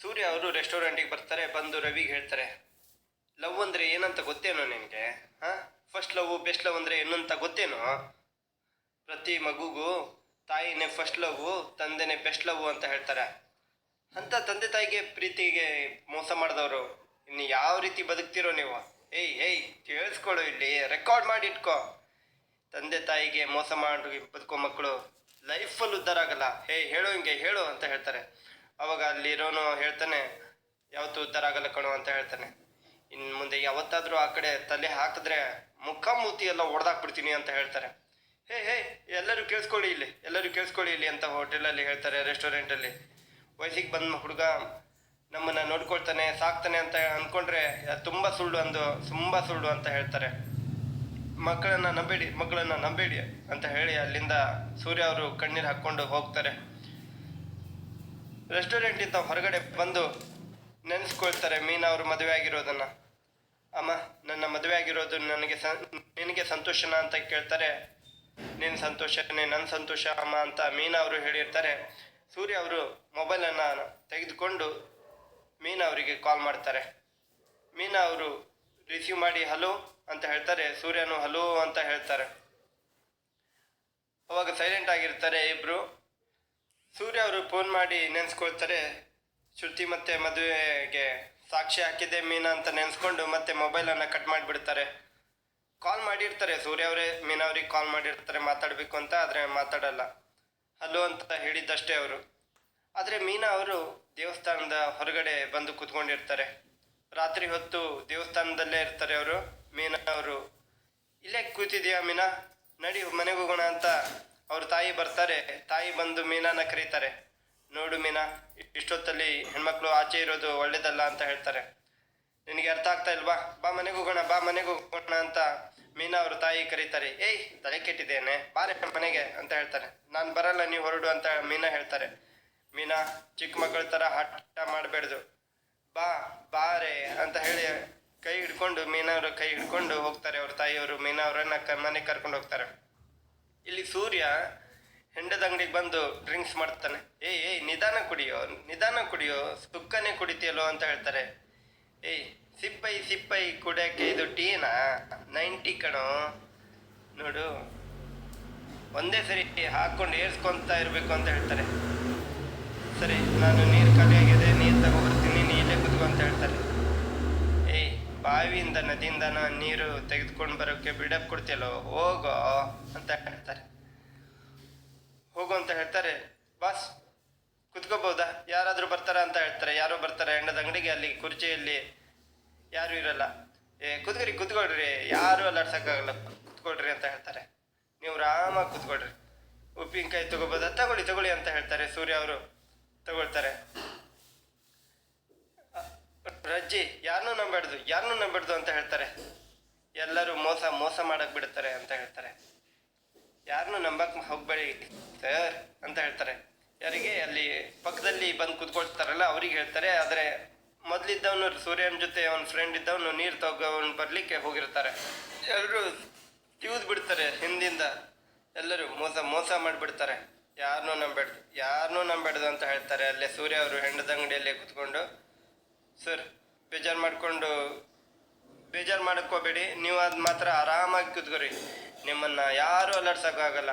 ಸೂರ್ಯ ಅವರು ರೆಸ್ಟೋರೆಂಟಿಗೆ ಬರ್ತಾರೆ, ಬಂದು ರವಿಗೆ ಹೇಳ್ತಾರೆ, ಲವ್ ಅಂದರೆ ಏನಂತ ಗೊತ್ತೇನೋ ನಿನಗೆ? ಹಾಂ? ಫಸ್ಟ್ ಲವ್ ಬೆಸ್ಟ್ ಲವ್ ಅಂದರೆ ಏನಂತ ಗೊತ್ತೇನೋ? ಪ್ರತಿ ಮಗುಗೂ ತಾಯಿನೇ ಫಸ್ಟ್ ಲವ್ ತಂದೆನೇ ಬೆಸ್ಟ್ ಲವ್ ಅಂತ ಹೇಳ್ತಾರೆ. ಅಂತ ತಂದೆ ತಾಯಿಗೆ, ಪ್ರೀತಿಗೆ ಮೋಸ ಮಾಡಿದವರು, ಇನ್ನು ಯಾವ ರೀತಿ ಬದುಕ್ತಿರೋ ನೀವು? ಏಯ್ ಏಯ್ ಕೇಳಿಸ್ಕೊಳ್ಳು ಇಲ್ಲಿ ರೆಕಾರ್ಡ್ ಮಾಡಿ ಇಟ್ಕೋ. ತಂದೆ ತಾಯಿಗೆ ಮೋಸ ಮಾಡಿ ಬದುಕೋ ಮಕ್ಕಳು ಲೈಫಲ್ಲಿ ಉದ್ಧಾರ ಆಗಲ್ಲ. ಹೇ, ಹೇಳು ಹಿಂಗೆ, ಹೇಳು, ಅಂತ ಹೇಳ್ತಾರೆ. ಅವಾಗ ಅಲ್ಲಿರೋನು ಹೇಳ್ತಾನೆ, ಯಾವತ್ತೂ ಉದ್ಧಾರ ಆಗಲ್ಲ ಕಣೋ ಅಂತ ಹೇಳ್ತಾನೆ. ಇನ್ನು ಮುಂದೆ ಯಾವತ್ತಾದರೂ ಆ ಕಡೆ ತಲೆ ಹಾಕಿದ್ರೆ ಮುಖ ಮೂತಿ ಎಲ್ಲ ಹೊಡೆದಾಕ್ಬಿಡ್ತೀನಿ ಅಂತ ಹೇಳ್ತಾರೆ. ಹೇ ಹೇ, ಎಲ್ಲರೂ ಕೇಳಿಸ್ಕೊಳ್ಳಿ ಇಲ್ಲಿ, ಎಲ್ಲರೂ ಕೇಳಿಸ್ಕೊಳ್ಳಿ ಇಲ್ಲಿ ಅಂತ ಹೋಟೆಲಲ್ಲಿ ಹೇಳ್ತಾರೆ, ರೆಸ್ಟೋರೆಂಟಲ್ಲಿ. ವಯಸ್ಸಿಗೆ ಬಂದ ಹುಡುಗ ನಮ್ಮನ್ನು ನೋಡ್ಕೊಳ್ತಾನೆ, ಸಾಕ್ತಾನೆ ಅಂತ ಅಂದ್ಕೊಂಡ್ರೆ ತುಂಬ ಸುಳ್ಳು ಅಂದು, ತುಂಬ ಸುಳ್ಳು ಅಂತ ಹೇಳ್ತಾರೆ. ಮಕ್ಕಳನ್ನ ನಂಬೇಡಿ ಮಕ್ಕಳನ್ನ ನಂಬೇಡಿ ಅಂತ ಹೇಳಿ ಅಲ್ಲಿಂದ ಸೂರ್ಯ ಅವರು ಕಣ್ಣೀರು ಹಾಕ್ಕೊಂಡು ಹೋಗ್ತಾರೆ. ರೆಸ್ಟೋರೆಂಟಿಂದ ಹೊರಗಡೆ ಬಂದು ನೆನೆಸ್ಕೊಳ್ತಾರೆ ಮೀನಾ ಅವರು ಮದುವೆ ಆಗಿರೋದನ್ನ ಅಮ್ಮ, ನನ್ನ ಮದುವೆ ಆಗಿರೋದು ನನಗೆ ನಿನಗೆ ಸಂತೋಷನಾ ಅಂತ ಕೇಳ್ತಾರೆ. ನಿನ್ನ ಸಂತೋಷನೇ ನನ್ನ ಸಂತೋಷ, ಅಮ್ಮ ಅಂತ ಮೀನಾ ಅವರು ಹೇಳಿರ್ತಾರೆ. ಸೂರ್ಯ ಅವರು ಮೊಬೈಲನ್ನು ತೆಗೆದುಕೊಂಡು ಮೀನಾ ಅವರಿಗೆ ಕಾಲ್ ಮಾಡ್ತಾರೆ. ಮೀನಾ ಅವರು ರಿಸೀವ್ ಮಾಡಿ ಹಲೋ ಅಂತ ಹೇಳ್ತಾರೆ. ಸೂರ್ಯನು ಹಲೋ ಅಂತ ಹೇಳ್ತಾರೆ. ಅವಾಗ ಸೈಲೆಂಟ್ ಆಗಿರ್ತಾರೆ ಇಬ್ರು. ಸೂರ್ಯ ಅವರು ಫೋನ್ ಮಾಡಿ ನೆನೆಸ್ಕೊಳ್ತಾರೆ, ಶ್ರುತಿ ಮತ್ತೆ ಮದುವೆಗೆ ಸಾಕ್ಷಿ ಹಾಕಿದೆ ಮೀನಾ ಅಂತ ನೆನೆಸ್ಕೊಂಡು ಮತ್ತೆ ಮೊಬೈಲನ್ನು ಕಟ್ ಮಾಡಿಬಿಡ್ತಾರೆ. ಕಾಲ್ ಮಾಡಿರ್ತಾರೆ, ಸೂರ್ಯ ಅವರೇ, ಮೀನಾ ಅವ್ರಿಗೆ ಕಾಲ್ ಮಾಡಿರ್ತಾರೆ, ಮಾತಾಡಬೇಕು ಅಂತ, ಆದರೆ ಮಾತಾಡಲ್ಲ. ಹಲೋ ಅಂತ ಹೇಳಿದ್ದಷ್ಟೇ ಅವರು. ಆದರೆ ಮೀನಾ ಅವರು ದೇವಸ್ಥಾನದ ಹೊರಗಡೆ ಬಂದು ಕೂತ್ಕೊಂಡಿರ್ತಾರೆ. ರಾತ್ರಿ ಹೊತ್ತು ದೇವಸ್ಥಾನದಲ್ಲೇ ಇರ್ತಾರೆ ಅವರು, ಮೀನಾ ಅವರು. ಇಲ್ಲೇ ಕೂತಿದ್ಯಾ ಮೀನಾ? ನಡಿ, ಮನೆಗೆ ಹೋಗೋಣ ಅಂತ ಅವ್ರ ತಾಯಿ ಬರ್ತಾರೆ, ತಾಯಿ ಬಂದು ಮೀನಾನ ಕರೀತಾರೆ. ನೋಡು ಮೀನಾ, ಇಷ್ಟೊತ್ತಲ್ಲಿ ಹೆಣ್ಮಕ್ಳು ಆಚೆ ಇರೋದು ಒಳ್ಳೇದಲ್ಲ ಅಂತ ಹೇಳ್ತಾರೆ. ನಿನಗೆ ಅರ್ಥ ಆಗ್ತಾ ಇಲ್ವಾ? ಬಾ ಮನೆಗೆ ಹೋಗೋಣ, ಬಾ ಮನೆಗೆ ಹೋಗೋಣ ಅಂತ ಮೀನಾ ಅವ್ರ ತಾಯಿ ಕರೀತಾರೆ. ಏಯ್, ತಲೆ ಕೆಟ್ಟಿದ್ದೇನೆ, ಬಾರೆ ಮನೆಗೆ ಅಂತ ಹೇಳ್ತಾರೆ. ನಾನು ಬರಲ್ಲ, ನೀವು ಹೊರಡು ಅಂತ ಮೀನಾ ಹೇಳ್ತಾರೆ. ಮೀನಾ, ಚಿಕ್ಕ ಮಕ್ಕಳ ಥರ ಹಠ ಮಾಡಬೇಡ್ದು. ಬಾ, ಬಾರೆ ಅಂತ ಹೇಳಿ ಕೈ ಹಿಡ್ಕೊಂಡು ಮೀನಾ ಅವ್ರ ಕೈ ಹಿಡ್ಕೊಂಡು ಹೋಗ್ತಾರೆ. ಅವ್ರ ತಾಯಿಯವರು ಮೀನಾ ಅವರನ್ನ ಕ, ಮನೆಗೆ ಕರ್ಕೊಂಡು ಹೋಗ್ತಾರೆ. ಇಲ್ಲಿ ಸೂರ್ಯ ಹೆಂಡದ ಅಂಗಡಿಗೆ ಬಂದು ಡ್ರಿಂಕ್ಸ್ ಮಾಡ್ತಾನೆ. ಏಯ್ ಏಯ್, ನಿಧಾನ ಕುಡಿಯೋ ನಿಧಾನ ಕುಡಿಯೋ, ಸುಕ್ಕನೆ ಕುಡಿತೀಯಲ್ಲೋ ಅಂತ ಹೇಳ್ತಾರೆ. ಏಯ್, ಸಿಪ್ಪೈ ಸಿಪ್ಪೈ ಕುಡಿಯೋಕ್ಕೆ ಇದು ಟೀನಾ? ನೈಂಟಿ ಕಣೋ. ನೋಡು, ಒಂದೇ ಸರಿ ಹಾಕ್ಕೊಂಡು ಏರ್ಸ್ಕೊಂತ ಇರಬೇಕು ಅಂತ ಹೇಳ್ತಾರೆ. ಸರಿ, ನಾನು ನೀರು ಖಾಲಿಯಾಗಿದೆ, ನೀರು ತಗೊಬರ್ತೀನಿ ನೀರೇ ಕುತ್ಕೊ ಅಂತ ಹೇಳ್ತಾರೆ. ಬಾವಿಯಿಂದ ನದಿಯಿಂದ ನೀರು ತೆಗೆದುಕೊಂಡು ಬರೋಕ್ಕೆ ಬಿಡಪ್ ಕೊಡ್ತೀಯಲ್ಲೋ? ಹೋಗೋ ಅಂತ ಹೇಳ್ತಾರೆ. ಹೋಗು ಅಂತ ಹೇಳ್ತಾರೆ. ಬಾಸ್ ಕುತ್ಕೋಬಹುದಾ ಯಾರಾದರೂ ಬರ್ತಾರ ಅಂತ ಹೇಳ್ತಾರೆ. ಯಾರೋ ಬರ್ತಾರೆ. ಹೆಣ್ಣದ ಅಂಗಡಿಗೆ ಅಲ್ಲಿ, ಕುರ್ಚಿಯಲ್ಲಿ ಯಾರೂ ಇರಲ್ಲ. ಏ ಕುತ್ಕೊರಿ ಕುತ್ಕೊಳ್ರಿ. ಯಾರೂ ಅಲ್ಲಾಡ್ಸೋಕ್ಕಾಗಲ್ಲ. ಕುತ್ಕೊಳ್ರಿ ಅಂತ ಹೇಳ್ತಾರೆ. ನೀವು ಆರಾಮಾಗಿ ಕುತ್ಕೊಳ್ರಿ. ಉಪ್ಪಿನಕಾಯಿ ತಗೋಬೋದಾ? ತಗೊಳ್ಳಿ ತಗೊಳ್ಳಿ ಅಂತ ಹೇಳ್ತಾರೆ. ಸೂರ್ಯ ಅವರು ತಗೊಳ್ತಾರೆ. ರಜ್ಜಿ ಯಾರನ್ನೂ ನಂಬಾಡ್ದು ಯಾರನ್ನೂ ನಂಬಾಡ್ದು ಅಂತ ಹೇಳ್ತಾರೆ. ಎಲ್ಲರೂ ಮೋಸ ಮೋಸ ಮಾಡಕ್ ಬಿಡ್ತಾರೆ ಅಂತ ಹೇಳ್ತಾರೆ. ಯಾರನ್ನೂ ನಂಬಕ್ ಹೋಗ್ಬೇಡಿ, ಸರ್ ಅಂತ ಹೇಳ್ತಾರೆ. ಯಾರಿಗೆ? ಅಲ್ಲಿ ಪಕ್ಕದಲ್ಲಿ ಬಂದು ಕುತ್ಕೊಳ್ತಾರಲ್ಲ, ಅವ್ರಿಗೆ ಹೇಳ್ತಾರೆ. ಆದರೆ ಮೊದಲಿದ್ದವನು ಸೂರ್ಯನ ಜೊತೆ ಅವನ ಫ್ರೆಂಡ್ ಇದ್ದವನು ನೀರು ತಗೊಂಡು ಬರಲಿಕ್ಕೆ ಹೋಗಿರ್ತಾರೆ. ಎಲ್ಲರೂ ತಿವಿದು ಬಿಡ್ತಾರೆ ಹಿಂದಿಂದ. ಎಲ್ಲರೂ ಮೋಸ ಮೋಸ ಮಾಡಿಬಿಡ್ತಾರೆ. ಯಾರನ್ನೂ ನಂಬಾಡ್ದು ಯಾರನ್ನೂ ನಂಬಾಡ್ದು ಅಂತ ಹೇಳ್ತಾರೆ. ಅಲ್ಲೇ ಸೂರ್ಯ ಅವರು ಹೆಂಡದ ಅಂಗಡಿಯಲ್ಲೇ ಕುತ್ಕೊಂಡು ಸರ್, ಬೇಜಾರು ಮಾಡಿಕೊಂಡು, ಬೇಜಾರು ಮಾಡ್ಕೋಬೇಡಿ. ನೀವು ಅದು ಮಾತ್ರ ಆರಾಮಾಗಿ ಕೂತ್ಕೊರಿ ನಿಮ್ಮನ್ನು ಯಾರೂ ಅಲ್ಲಾಡ್ಸೋಕ್ಕಾಗಲ್ಲ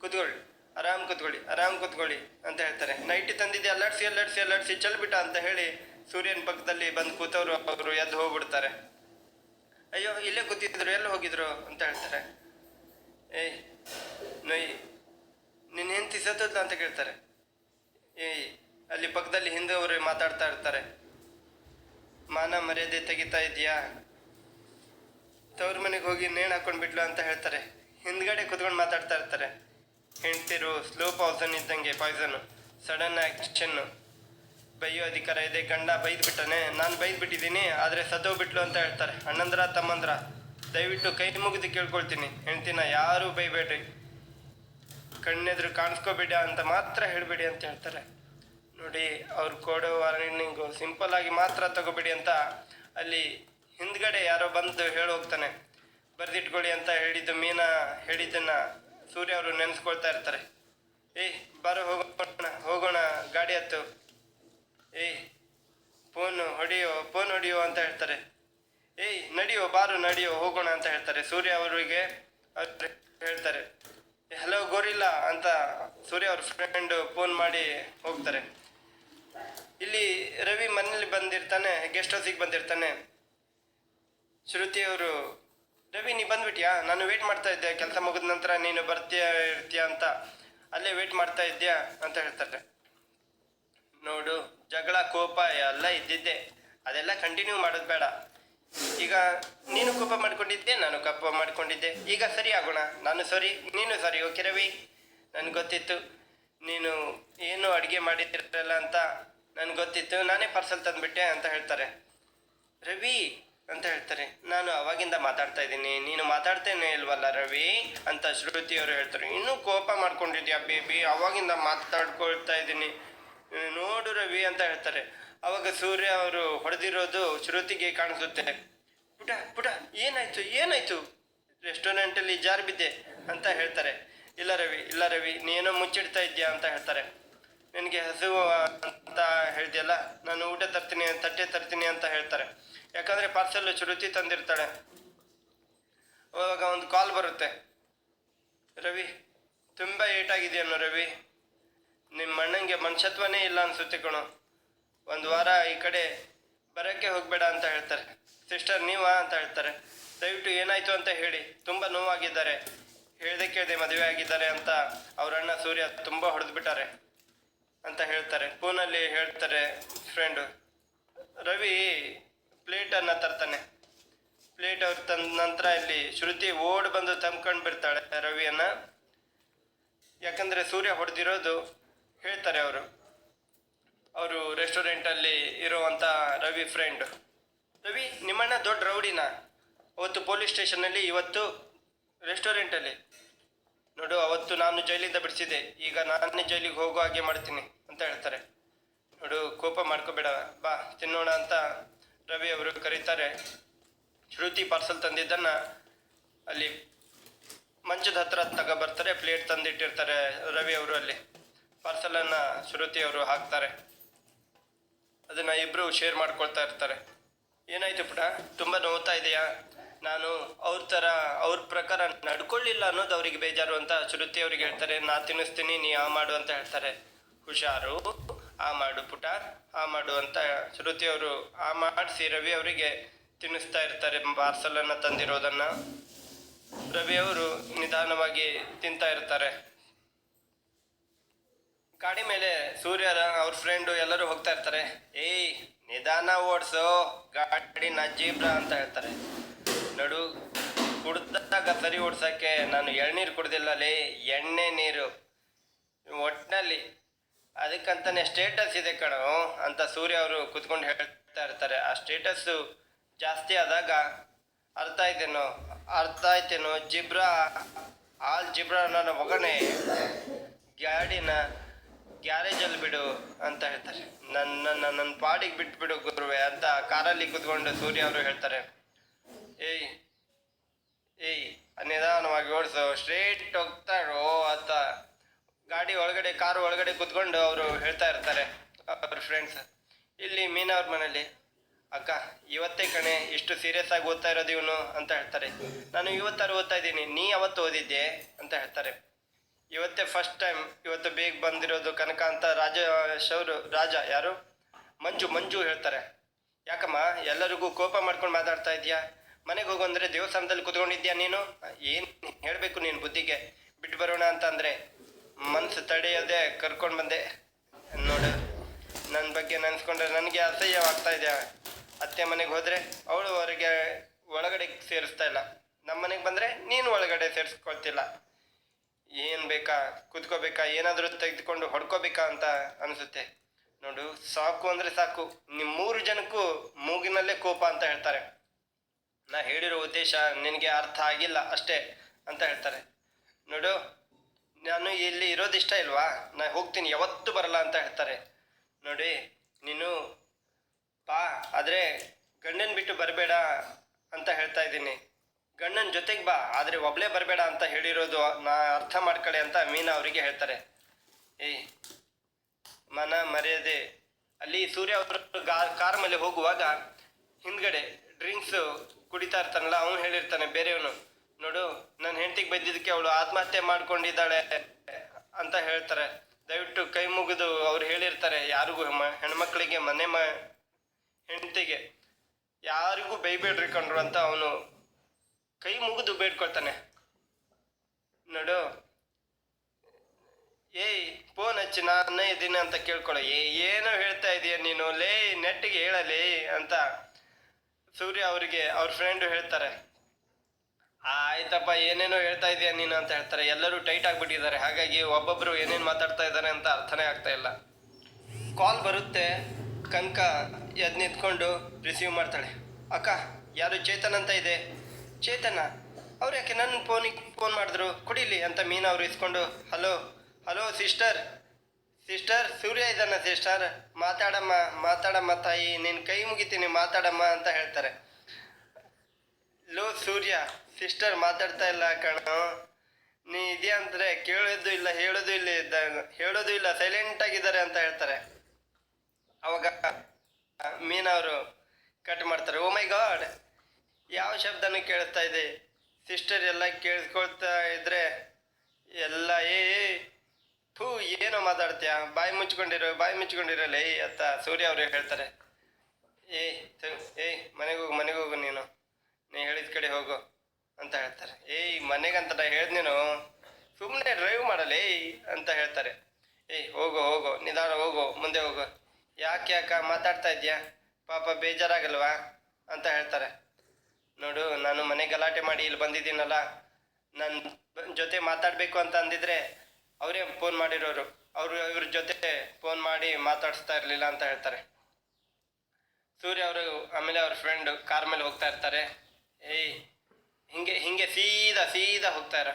ಕೂತ್ಕೊಳ್ಳಿ ಆರಾಮ್ ಕೂತ್ಕೊಳ್ಳಿ ಆರಾಮ್ ಕೂತ್ಕೊಳ್ಳಿ ಅಂತ ಹೇಳ್ತಾರೆ. ನೈಟಿ ತಂದಿದ್ದೆ, ಅಲ್ಲಾಡ್ಸಿ ಅಲ್ಲಾಡ್ಸಿ ಅಲ್ಲಾಡ್ಸಿ ಚಲ್ಬಿಟ್ಟ ಅಂತ ಹೇಳಿ ಸೂರ್ಯನ ಪಕ್ಕದಲ್ಲಿ ಬಂದು ಕೂತವರು ಅವರು ಎದ್ದು ಹೋಗ್ಬಿಡ್ತಾರೆ. ಅಯ್ಯೋ, ಇಲ್ಲೇ ಕೂತಿದ್ರು, ಎಲ್ಲಿ ಹೋಗಿದ್ರು ಅಂತ ಹೇಳ್ತಾರೆ. ಏಯ್, ನೋಯ್, ನಿನ್ನ ಹೆಂಡತಿ ಸತ್ತೋದ್ಲ ಅಂತ ಕೇಳ್ತಾರೆ. ಏಯ್, ಅಲ್ಲಿ ಪಕ್ಕದಲ್ಲಿ ಹಿಂದೆ ಅವರು ಮಾತಾಡ್ತಾ ಇರ್ತಾರೆ. ಮಾನ ಮರ್ಯಾದೆ ತೆಗಿತಾ ಇದೆಯಾ ತವ್ರ ಮನೆಗೆ ಹೋಗಿ ನೇಣು ಹಾಕೊಂಡು ಬಿಟ್ಲು ಅಂತ ಹೇಳ್ತಾರೆ. ಹಿಂದ್ಗಡೆ ಕುತ್ಕೊಂಡು ಮಾತಾಡ್ತಾ ಇರ್ತಾರೆ. ಹೆಂಡ್ತಿರು ಸ್ಲೋ ಪಾಯ್ಸನ್ ಇದ್ದಂಗೆ ಪಾಯ್ಸನ್ ಸಡನ್ ಆ್ಯಕ್ಷನ್ನು ಬೈಯೋ ಅಧಿಕಾರ ಇದೆ, ಗಂಡ ಬೈದು ಬಿಟ್ಟನೆ ನಾನು ಬೈದು ಬಿಟ್ಟಿದ್ದೀನಿ ಆದರೆ ಸತ್ತೋಗ್ಬಿಟ್ಲು ಅಂತ ಹೇಳ್ತಾರೆ. ಅಣ್ಣಂದ್ರ, ತಮ್ಮಂದ್ರ? ದಯವಿಟ್ಟು ಕೈ ಮುಗಿದು ಕೇಳ್ಕೊಳ್ತೀನಿ. ಹೆಂಡ್ತಿನ ಯಾರೂ ಬೈಬೇಡ್ರಿ. ಕಣ್ಣೆದ್ರು ಕಾಣಿಸ್ಕೋಬೇಡ ಅಂತ ಮಾತ್ರ ಹೇಳಬೇಡಿ ಅಂತ ಹೇಳ್ತಾರೆ. ನೋಡಿ, ಅವ್ರು ಕೊಡೋ ವಾರ್ನಿಂಗು ಸಿಂಪಲ್ ಆಗಿ ಮಾತ್ರ ತಗೋಬೇಡಿ ಅಂತ ಅಲ್ಲಿ ಹಿಂದ್ಗಡೆ ಯಾರೋ ಬಂದು ಹೇಳಿ ಹೋಗ್ತಾನೆ. ಬರ್ದಿಟ್ಕೊಳ್ಳಿ ಅಂತ ಹೇಳಿದ್ದು ಮೀನಾ ಹೇಳಿದ್ದನ್ನು ಸೂರ್ಯ ಅವರು ನೆನೆಸ್ಕೊಳ್ತಾ ಇರ್ತಾರೆ. ಏಯ್ ಬಾರು, ಹೋಗೋಣ ಹೋಗೋಣ, ಗಾಡಿ ಹತ್ತು. ಏಯ್ ಫೋನ್ ಹೊಡೆಯೋ ಫೋನ್ ಹೊಡೆಯೋ ಅಂತ ಹೇಳ್ತಾರೆ. ಏಯ್ ನಡೆಯೋ, ಬಾರು, ನಡೆಯೋ, ಹೋಗೋಣ ಅಂತ ಹೇಳ್ತಾರೆ. ಸೂರ್ಯ ಅವರಿಗೆ ಅವ್ರು ಹೇಳ್ತಾರೆ. ಹಲೋ ಗೋರಿಲ್ಲ ಅಂತ ಸೂರ್ಯ ಅವ್ರ ಫ್ರೆಂಡ್ ಫೋನ್ ಮಾಡಿ ಹೋಗ್ತಾರೆ. ಇಲ್ಲಿ ರವಿ ಮನೇಲಿ ಬಂದಿರ್ತಾನೆ ಗೆಸ್ಟ್ ಹೌಸಿಗೆ ಬಂದಿರ್ತಾನೆ. ಶ್ರುತಿ ಅವರು, ರವಿ, ನೀ ಬಂದ್ಬಿಟ್ಯಾ? ನಾನು ವೇಟ್ ಮಾಡ್ತಾ ಇದ್ದೆ, ಕೆಲಸ ಮುಗಿದ ನಂತರ ನೀನು ಬರ್ತೀಯ, ಇರ್ತೀಯ ಅಂತ. ಅಲ್ಲೇ ವೇಟ್ ಮಾಡ್ತಾ ಇದ್ಯಾ? ಅಂತ ಹೇಳ್ತಾರೆ. ನೋಡು, ಜಗಳ, ಕೋಪ ಎಲ್ಲ ಇದ್ದಿದ್ದೆ. ಅದೆಲ್ಲ ಕಂಟಿನ್ಯೂ ಮಾಡೋದು ಬೇಡ. ಈಗ ನೀನು ಕೋಪ ಮಾಡ್ಕೊಂಡಿದ್ದೆ, ನಾನು ಕೋಪ ಮಾಡ್ಕೊಂಡಿದ್ದೆ. ಈಗ ಸರಿ ಆಗೋಣ? ನಾನು ಸರಿ, ನೀನು ಸರಿ ಓಕೆ ರವಿ? ನನಗೆ ಗೊತ್ತಿತ್ತು. ನೀನು ಏನು ಅಡುಗೆ ಮಾಡಿದ್ದಿರಲ್ಲ ಅಂತ. ನನಗೆ ಗೊತ್ತಿತ್ತು, ನಾನೇ ಪಾರ್ಸೆಲ್ ತಂದುಬಿಟ್ಟೆ ಅಂತ ಹೇಳ್ತಾರೆ. ರವಿ ಅಂತ ಹೇಳ್ತಾರೆ, ನಾನು ಅವಾಗಿಂದ ಮಾತಾಡ್ತಾ ಇದ್ದೀನಿ, ನೀನು ಮಾತಾಡ್ತೇನೆ ಇಲ್ವಲ್ಲ ರವಿ? ಅಂತ ಶ್ರುತಿ ಅವರು ಹೇಳ್ತಾರೆ, ಇನ್ನೂ ಕೋಪ ಮಾಡ್ಕೊಂಡಿದ್ಯಾ ಬೇಬಿ ಅವಾಗಿಂದ ಮಾತಾಡ್ಕೊಳ್ತಾ ಇದ್ದೀನಿ. ನೋಡು ರವಿ, ಅಂತ ಹೇಳ್ತಾರೆ. ಅವಾಗ ಸೂರ್ಯ ಅವರು ಹೊಡೆದಿರೋದು ಶ್ರುತಿಗೆ ಕಾಣಿಸುತ್ತೆ. ಪುಟ ಪುಟ, ಏನಾಯ್ತು ಏನಾಯ್ತು? ರೆಸ್ಟೋರೆಂಟಲ್ಲಿ ಜಾರ್ ಬಿದ್ದೆ, ಅಂತ ಹೇಳ್ತಾರೆ. ಇಲ್ಲ ರವಿ ಇಲ್ಲ ರವಿ, ನೀನೋ ಮುಚ್ಚಿಡ್ತಾ ಇದ್ಯಾ ಅಂತ ಹೇಳ್ತಾರೆ. ನಿನಗೆ ಹಸಿವು ಅಂತ ಹೇಳ್ದೆಯಲ್ಲ, ನಾನು ಊಟ ತರ್ತೀನಿ, ತಟ್ಟೆ ತರ್ತೀನಿ ಅಂತ ಹೇಳ್ತಾರೆ. ಯಾಕಂದರೆ ಪಾರ್ಸಲ್ ಶ್ರುತಿ ತಂದಿರ್ತಾಳೆ. ಅವಾಗ ಒಂದು ಕಾಲ್ ಬರುತ್ತೆ. ರವಿ, ತುಂಬ ಆಗಿದೆಯನ್ನು ರವಿ. ನಿಮ್ಮ ಅಣ್ಣಂಗೆ ಮನುಷ್ಯತ್ವನೇ ಇಲ್ಲ ಅನ್ಸುತ್ತೆ ಕಣೋ. ಒಂದು ವಾರ ಈ ಕಡೆ ಬರೋಕ್ಕೆ ಹೋಗಬೇಡ ಅಂತ ಹೇಳ್ತಾರೆ. ಸಿಸ್ಟರ್ ನೀವಾ? ಅಂತ ಹೇಳ್ತಾರೆ. ದಯವಿಟ್ಟು ಏನಾಯ್ತು ಅಂತ ಹೇಳಿ. ತುಂಬ ನೋವಾಗಿದ್ದಾರೆ. ಹೇಳ್ದೆ ಕೇಳ್ದೆ ಮದುವೆ ಆಗಿದ್ದಾರೆ ಅಂತ ಅವರಣ್ಣ ಸೂರ್ಯ ತುಂಬ ಹೊಡೆದ್ಬಿಟ್ಟಾರೆ. ಅಂತ ಹೇಳ್ತಾರೆ. ಫೋನಲ್ಲಿ ಹೇಳ್ತಾರೆ ಫ್ರೆಂಡು ರವಿ ಪ್ಲೇಟನ್ನು ತರ್ತಾನೆ. ಪ್ಲೇಟ್ ಅವ್ರು ತಂದ ನಂತರ ಇಲ್ಲಿ ಶ್ರುತಿ ಓಡ್ ಬಂದು ತಂಬ್ಕೊಂಡು ಬಿಡ್ತಾಳೆ ರವಿಯನ್ನ. ಯಾಕಂದ್ರೆ ಸೂರ್ಯ ಹೊಡೆದಿರೋದು ಹೇಳ್ತಾರೆ ಅವರು. ಅವರು ರೆಸ್ಟೋರೆಂಟಲ್ಲಿ ಇರುವಂಥ ರವಿ ಫ್ರೆಂಡ್ ರವಿ, ನಿಮ್ಮಣ್ಣ ದೊಡ್ಡ ರೌಡಿನ? ಅವತ್ತು ಪೊಲೀಸ್ ಸ್ಟೇಷನಲ್ಲಿ ಇವತ್ತು ರೆಸ್ಟೋರೆಂಟಲ್ಲಿ ನೋಡು, ಅವತ್ತು ನಾನು ಜೈಲಿಂದ ಬಿಡಿಸಿದೆ ಈಗ ನಾನೇ ಜೈಲಿಗೆ ಹೋಗೋ ಹಾಗೆ ಮಾಡ್ತೀನಿ ಅಂತ ಹೇಳ್ತಾರೆ. ನೋಡು, ಕೋಪ ಮಾಡ್ಕೋಬೇಡ, ಬಾ, ತಿನ್ನೋಣ ಅಂತ ರವಿ ಅವರು ಕರೀತಾರೆ. ಶ್ರುತಿ ಪಾರ್ಸಲ್ ತಂದಿದ್ದನ್ನು ಅಲ್ಲಿ ಮಂಚದ ಹತ್ರ ತಗ ಬರ್ತಾರೆ ಪ್ಲೇಟ್ ತಂದಿಟ್ಟಿರ್ತಾರೆ ರವಿ ಅವರು ಅಲ್ಲಿ. ಪಾರ್ಸಲನ್ನು ಶ್ರುತಿ ಅವರು ಹಾಕ್ತಾರೆ. ಅದನ್ನು ಇಬ್ಬರು ಶೇರ್ ಮಾಡ್ಕೊಳ್ತಾ ಇರ್ತಾರೆ. ಏನಾಯಿತು ಪುಟ? ತುಂಬ ನೋವ್ತಾ ಇದೆಯಾ? ನಾನು ಅವ್ರ ಥರ ಅವ್ರ ಪ್ರಕಾರ ನಡ್ಕೊಳ್ಳಿಲ್ಲ ಅನ್ನೋದು ಅವ್ರಿಗೆ ಬೇಜಾರು ಅಂತ ಶ್ರುತಿ ಅವ್ರಿಗೆ ಹೇಳ್ತಾರೆ, ನಾ ತಿನ್ನಿಸ್ತೀನಿ, ನೀ ಆ ಮಾಡು ಅಂತ ಹೇಳ್ತಾರೆ. ಹುಷಾರು, ಆ ಮಾಡು ಪುಟ, ಆ ಮಾಡು ಅಂತ ಶ್ರುತಿ ಅವರು, ಆ ಮಾಡಿಸಿ ರವಿ ಅವರಿಗೆ ತಿನ್ನಿಸ್ತಾ ಇರ್ತಾರೆ ಪಾರ್ಸಲನ್ನು ತಂದಿರೋದನ್ನು. ರವಿ ಅವರು ನಿಧಾನವಾಗಿ ತಿಂತಾ ಇರ್ತಾರೆ. ಗಾಡಿ ಮೇಲೆ ಸೂರ್ಯರ ಅವ್ರ ಫ್ರೆಂಡು ಎಲ್ಲರೂ ಹೋಗ್ತಾ ಇರ್ತಾರೆ. ಏಯ್, ನಿಧಾನ ಓಡಿಸೋ, ಗಾಡಿನ ಜೀಬ್ರಾ ಅಂತ ಹೇಳ್ತಾರೆ. ನಡು ಕುಡ್ದಾಗ ಸರಿ ಓಡ್ಸೋಕ್ಕೆ ನಾನು ಎಳ್ನೀರು ಕುಡ್ದಿಲ್ಲ, ಲೇ, ಎಣ್ಣೆ ನೀರು. ಒಟ್ಟಿನಲ್ಲಿ ಅದಕ್ಕಂತಾನೆ ಸ್ಟೇಟಸ್ ಇದೆ ಕಣೋ ಅಂತ ಸೂರ್ಯ ಅವರು ಕುತ್ಕೊಂಡು ಹೇಳ್ತಾ ಇರ್ತಾರೆ. ಆ ಸ್ಟೇಟಸ್ಸು ಜಾಸ್ತಿ ಆದಾಗ ಅರ್ಥ ಆಯ್ತೇನೋ? ಅರ್ಥ ಆಯ್ತೇನೋ? ಜಿಬ್ರಾ ಆಲ್ ಜಿಬ್ರಾ ನನ್ನ ಮಗನೇ ಗಾಡಿನ ಗ್ಯಾರೇಜಲ್ಲಿ ಬಿಡು ಅಂತ ಹೇಳ್ತಾರೆ. ನನ್ನ ನನ್ನ ಪಾಡಿಗೆ ಬಿಟ್ಬಿಡು ಗುರುವೆ ಅಂತ ಕಾರಲ್ಲಿ ಕುತ್ಕೊಂಡು ಸೂರ್ಯ ಅವರು ಹೇಳ್ತಾರೆ. ಏಯ್ ಏಯ್ ನಿಧಾನವಾಗಿ ಓಡಿಸು. ಸ್ಟ್ರೇಟ್ ಹೋಗ್ತಾರೋ ಅಂತ. ಗಾಡಿ ಒಳಗಡೆ, ಕಾರು ಒಳಗಡೆ ಕುತ್ಕೊಂಡು ಅವರು ಹೇಳ್ತಾ ಇರ್ತಾರೆ, ಅವ್ರ ಫ್ರೆಂಡ್ಸ್ ಇಲ್ಲಿ ಮೀನವ್ರ ಮನೇಲಿ, ಅಕ್ಕ, ಇವತ್ತೇ ಕಣೆ, ಇಷ್ಟು ಸೀರಿಯಸ್ ಆಗಿ ಓದ್ತಾ ಇರೋದು ಇವನು ಅಂತ ಹೇಳ್ತಾರೆ. ನಾನು ಇವತ್ತಾರು ಓದ್ತಾ ಇದ್ದೀನಿ, ನೀ ಅವತ್ತು ಓದಿದ್ದೆ ಅಂತ ಹೇಳ್ತಾರೆ. ಇವತ್ತೇ ಫಸ್ಟ್ ಟೈಮ್ ಇವತ್ತು ಬೇಗ ಬಂದಿರೋದು ಕನಕ ಅಂತ ರಾಜ, ಶೌರು, ರಾಜ ಯಾರು? ಮಂಜು ಮಂಜು ಹೇಳ್ತಾರೆ. ಯಾಕಮ್ಮ, ಎಲ್ಲರಿಗೂ ಕೋಪ ಮಾಡ್ಕೊಂಡು ಮಾತಾಡ್ತಾ ಇದೀಯಾ ಮನೆಗೆ ಹೋಗು ಅಂದರೆ ದೇವಸ್ಥಾನದಲ್ಲಿ ಕುತ್ಕೊಂಡಿದ್ಯಾ ನೀನು? ಏನು ಹೇಳಬೇಕು ನೀನು ಬುದ್ಧಿಗೆ? ಬಿಟ್ಟು ಬರೋಣ ಅಂತ ಅಂದರೆ ಮನಸ್ಸು ತಡೆಯೋದೆ ಕರ್ಕೊಂಡು ಬಂದೆ. ನೋಡು ನನ್ನ ಬಗ್ಗೆ ನೆನೆಸ್ಕೊಂಡ್ರೆ ನನಗೆ ಅಸಹ್ಯವಾಗ್ತಾ ಇದೆ ಅತ್ತೆ ಮನೆಗೆ ಹೋದರೆ ಅವಳು ಅವರಿಗೆ ಒಳಗಡೆ ಸೇರಿಸ್ತಾ ಇಲ್ಲ. ನಮ್ಮ ಮನೆಗೆ ಬಂದರೆ ನೀನು ಒಳಗಡೆ ಸೇರಿಸ್ಕೊಳ್ತಿಲ್ಲ. ಏನು ಬೇಕಾ? ಕುತ್ಕೋಬೇಕಾ? ಏನಾದರೂ ತೆಗೆದುಕೊಂಡು ಹೊಡ್ಕೋಬೇಕಾ ಅಂತ ಅನಿಸುತ್ತೆ. ನೋಡು, ಸಾಕು ಅಂದರೆ ಸಾಕು. ನಿಮ್ಮ ಮೂರು ಜನಕ್ಕೂ ಮೂಗಿನಲ್ಲೇ ಕೋಪ ಅಂತ ಹೇಳ್ತಾರೆ. ನಾ ಹೇಳಿರೋ ಉದ್ದೇಶ ನಿನಗೆ ಅರ್ಥ ಆಗಿಲ್ಲ ಅಷ್ಟೇ ಅಂತ ಹೇಳ್ತಾರೆ. ನೋಡು, ನಾನು ಇಲ್ಲಿ ಇರೋದಿಷ್ಟ ಇಲ್ವಾ? ನಾ ಹೋಗ್ತೀನಿ, ಯಾವತ್ತೂ ಬರಲ್ಲ ಅಂತ ಹೇಳ್ತಾರೆ. ನೋಡಿ, ನೀನು ಬಾ, ಆದರೆ ಗಂಡನ ಬಿಟ್ಟು ಬರಬೇಡ ಅಂತ ಹೇಳ್ತಾ ಇದ್ದೀನಿ. ಗಂಡನ ಜೊತೆಗೆ ಬಾ, ಆದರೆ ಒಬ್ಬಳೇ ಬರಬೇಡ ಅಂತ ಹೇಳಿರೋದು ನಾ ಅರ್ಥ ಮಾಡ್ಕೊಳ್ಳಿ ಅಂತ ಮೀನಾ ಅವರಿಗೆ ಹೇಳ್ತಾರೆ. ಏಯ್, ಮನ ಮರ್ಯಾದೆ. ಅಲ್ಲಿ ಸೂರ್ಯ ಅವರು ಕಾರ್ ಮೇಲೆ ಹೋಗುವಾಗ ಹಿಂದ್ಗಡೆ ಡ್ರಿಂಕ್ಸ್ ಕುಡಿತಾ ಇರ್ತಾನಲ್ಲ, ಅವನು ಹೇಳಿರ್ತಾನೆ, ಬೇರೆಯವನು, ನೋಡು ನನ್ನ ಹೆಂಡತಿಗೆ ಬಂದಿದ್ದಕ್ಕೆ ಅವಳು ಆತ್ಮಹತ್ಯೆ ಮಾಡ್ಕೊಂಡಿದ್ದಾಳೆ ಅಂತ ಹೇಳ್ತಾರೆ. ದಯವಿಟ್ಟು ಕೈ ಮುಗಿದು ಅವ್ರು ಹೇಳಿರ್ತಾರೆ, ಯಾರಿಗೂ ಹೆಣ್ಮಕ್ಳಿಗೆ ಮನೆ ಮ, ಹೆಂಡತಿಗೆ ಯಾರಿಗೂ ಬೈಬೇಡ್ರಿ ಕಂಡ್ರು ಅಂತ ಅವನು ಕೈ ಮುಗಿದು ಬೇಡ್ಕೊಳ್ತಾನೆ. ನೋಡು, ಏಯ್, ಫೋನ್ ಹಚ್ಚಿ ನಾನೇ ಇದ್ದೀನಿ ಅಂತ ಕೇಳ್ಕೊಳ್ಳೋ, ಏ, ಏನೋ ಹೇಳ್ತಾ ಇದೀಯ ನೀನು, ಲೇ, ನೆಟ್ಟಿಗೆ ಹೇಳಲೇ ಅಂತ ಸೂರ್ಯ ಅವರಿಗೆ ಅವ್ರ ಫ್ರೆಂಡು ಹೇಳ್ತಾರೆ ಆಯ್ತಪ್ಪ, ಏನೇನೋ ಹೇಳ್ತಾ ಇದೀಯ ನೀನು ಅಂತ ಹೇಳ್ತಾರೆ. ಎಲ್ಲರೂ ಟೈಟ್ ಆಗಿಬಿಟ್ಟಿದ್ದಾರೆ. ಹಾಗಾಗಿ ಒಬ್ಬೊಬ್ರು ಏನೇನು ಮಾತಾಡ್ತಾ ಇದ್ದಾರೆ ಅಂತ ಅರ್ಥನೇ ಆಗ್ತಾ ಇಲ್ಲ. ಕಾಲ್ ಬರುತ್ತೆ. ಕನಕ ಎದ್ ನಿಂತ್ಕೊಂಡು ರಿಸೀವ್ ಮಾಡ್ತಾಳೆ. ಅಕ್ಕ, ಯಾರು ಚೇತನ್ ಅಂತ ಇದೆ? ಚೇತನ? ಅವ್ರು ಯಾಕೆ ನನ್ನ ಫೋನಿಗೆ ಫೋನ್ ಮಾಡಿದ್ರು? ಕುಡಿಲಿ? ಅಂತ ಮೀನಾ ಅವ್ರು ಇಸ್ಕೊಂಡು, hello hello sister sister Surya ಇದ್ದಾನ ಸಿಸ್ಟರ್ ಮಾತಾಡಮ್ಮ ಮಾತಾಡಮ್ಮ ತಾಯಿ. ನಿನ್ನ ಕೈ ಮುಗಿತೀನಿ ಮಾತಾಡಮ್ಮ ಅಂತ ಹೇಳ್ತಾರೆ. ಲೋ ಸೂರ್ಯ ಸಿಸ್ಟರ್ ಮಾತಾಡ್ತಾ ಇಲ್ಲ ಕಣೋ. ನೀ ಇದೆಯಾ ಅಂದ್ರೆ ಕೇಳೋದು ಇಲ್ಲ ಹೇಳೋದು ಇಲ್ಲ ಇದ್ದ- ಹೇಳೋದು ಇಲ್ಲ ಸೈಲೆಂಟ್ ಆಗಿದ್ದಾರೆ ಅಂತ ಹೇಳ್ತಾರೆ. ಅವಾಗ ಮೀನವರು ಕಟ್ ಮಾಡ್ತಾರೆ. ಓ ಮೈ ಗಾಡ್ ಯಾವ ಶಬ್ದನೂ ಕೇಳ್ತಾ ಇದೆ. ಸಿಸ್ಟರ್ ಎಲ್ಲ ಕೇಳಿಸ್ಕೊಳ್ತಾ ಇದ್ರೆ ಎಲ್ಲ ಏ, ಥೂ, ಏನೋ ಮಾತಾಡ್ತೀಯ? ಬಾಯಿ ಮುಚ್ಕೊಂಡಿರೋ ಬಾಯಿ ಮುಚ್ಕೊಂಡಿರಲ್ಲ ಏಯ್ ಅಂತ ಸೂರ್ಯ ಅವರು ಹೇಳ್ತಾರೆ? ಏಯ್ ಏಯ್, ಮನೆಗೆ ಹೋಗು ಮನೆಗೆ ಹೋಗು ನೀನು. ನೀ ಹೇಳಿದ ಕಡೆ ಹೋಗು ಅಂತ ಹೇಳ್ತಾರೆ. ಏಯ್ ಮನೆಗಂತ ನಾ ನೀನು? ಸುಮ್ಮನೆ ಡ್ರೈವ್ ಮಾಡಲೇ ಅಂತ ಹೇಳ್ತಾರೆ. ಏಯ್, ಹೋಗು ಹೋಗು, ನಿಧಾನ ಹೋಗು, ಮುಂದೆ ಹೋಗು. ಯಾಕೆ, ಯಾಕ ಮಾತಾಡ್ತಾ ಇದೆಯಾ ಪಾಪ ಬೇಜಾರಾಗಲ್ವಾ? ಅಂತ ಹೇಳ್ತಾರೆ. ನೋಡು, ನಾನು ಮನೆ ಗಲಾಟೆ ಮಾಡಿ ಇಲ್ಲಿ ಬಂದಿದ್ದೀನಲ್ಲ. ನನ್ನ ಜೊತೆ ಮಾತಾಡಬೇಕು ಅಂತ ಅಂದಿದ್ರೆ ಅವರೇ ಫೋನ್ ಮಾಡಿರೋರು. ಅವರು ಇವ್ರ ಜೊತೆ ಫೋನ್ ಮಾಡಿ ಮಾತಾಡಿಸ್ತಾ ಇರಲಿಲ್ಲ ಅಂತ ಹೇಳ್ತಾರೆ. ಸೂರ್ಯ ಅವರು, ಆಮೇಲೆ ಅವ್ರ ಫ್ರೆಂಡ್ ಕಾರ್ ಮೇಲೆ ಹೋಗ್ತಾ ಇರ್ತಾರೆ. ಏಯ್, ಹಿಂಗೆ ಹಿಂಗೆ ಸೀದಾ ಸೀದಾ ಹೋಗ್ತಾರ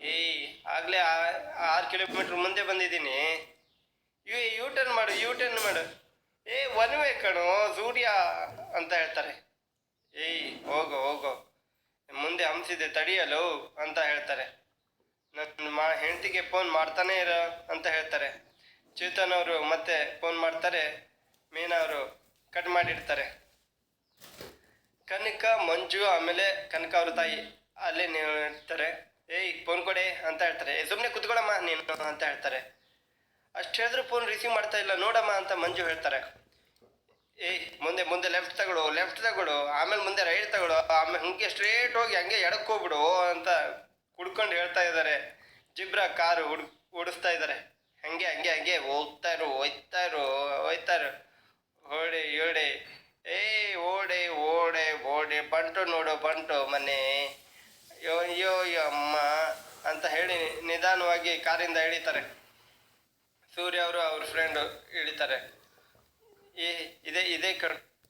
ಏಯ್, ಆಗಲೇ ಆರು ಕಿಲೋಮೀಟ್ರ್ ಮುಂದೆ ಬಂದಿದ್ದೀನಿ. ಯು ಯೂ ಟರ್ನ್ ಮಾಡು ಯು ಟರ್ನ್ ಮಾಡು. ಏ ಒನ್ ವೇ ಕಣೋ, ಸೂರ್ಯ ಅಂತ ಹೇಳ್ತಾರೆ. ಏಯ್, ಹೋಗೋ ಹೋಗೋ. ಮುಂದೆ ಹಂಸಿದೆ, ತಡಿಯಲು ಅಂತ ಹೇಳ್ತಾರೆ. ನನ್ನ ಮಾ, ಹೆಂಡತಿಗೆ ಫೋನ್ ಮಾಡ್ತಾನೆ ಇರೋ ಅಂತ ಹೇಳ್ತಾರೆ. ಚೇತನ್ ಅವರು ಮತ್ತೆ ಫೋನ್ ಮಾಡ್ತಾರೆ. ಮೀನಾ ಅವರು ಕಟ್ ಮಾಡಿರ್ತಾರೆ. ಕನಕ, ಮಂಜು, ಆಮೇಲೆ ಕನಕ ಅವ್ರ ತಾಯಿ ಅಲ್ಲೇ ಇರ್ತಾರೆ ಏಯ್ ಫೋನ್ ಕೊಡೆ ಅಂತ ಹೇಳ್ತಾರೆ. ಸುಮ್ಮನೆ ಕುತ್ಕೊಳಮ್ಮ ನೀನು ಅಂತ ಹೇಳ್ತಾರೆ. ಅಷ್ಟು ಹೇಳಿದ್ರು ಫೋನ್ ರಿಸೀವ್ ಮಾಡ್ತಾ ಇಲ್ಲ. ನೋಡಮ್ಮ ಅಂತ ಮಂಜು ಹೇಳ್ತಾರೆ. ಏಯ್, ಮುಂದೆ ಮುಂದೆ ಲೆಫ್ಟ್ ತಗೊಳು ಲೆಫ್ಟ್ ತಗೊಳು, ಆಮೇಲೆ ಮುಂದೆ ರೈಟ್ ತಗೊಳು ಆಮೇಲೆ ಹಂಗೆ ಸ್ಟ್ರೇಟ್ ಹೋಗಿ ಹಂಗೆ ಎಡಕ್ಕೆ ಹೋಗ್ಬಿಡು ಅಂತ ಕುಡ್ಕೊಂಡು ಹೇಳ್ತಾ ಜಿಬ್ರ ಕಾರು ಹುಡ್, ಓಡಿಸ್ತಾ ಇದ್ದಾರೆ ಹಂಗೆ ಹಂಗೆ ಹಂಗೆ ಹೋಗ್ತಾ ಇರು, ಹೋಯ್ತಾ ಇರು ಹೋಯ್ತಾ ಇರು. ಓಡೆ ಓಡೆ. ಏ ಓಡಿ, ಓಡೆ, ಓಡಿ. ಬಂಟು ನೋಡು, ಬಂಟು ಮನೆ. ಅಯ್ಯೋ ಅಮ್ಮ ಅಂತ ಹೇಳಿ ನಿಧಾನವಾಗಿ ಕಾರಿಂದ ಇಳಿತಾರೆ. ಸೂರ್ಯ ಅವರು ಅವ್ರ ಫ್ರೆಂಡು ಇಳಿತಾರೆ. ಇದೇ ಇದೇ ಕಣ್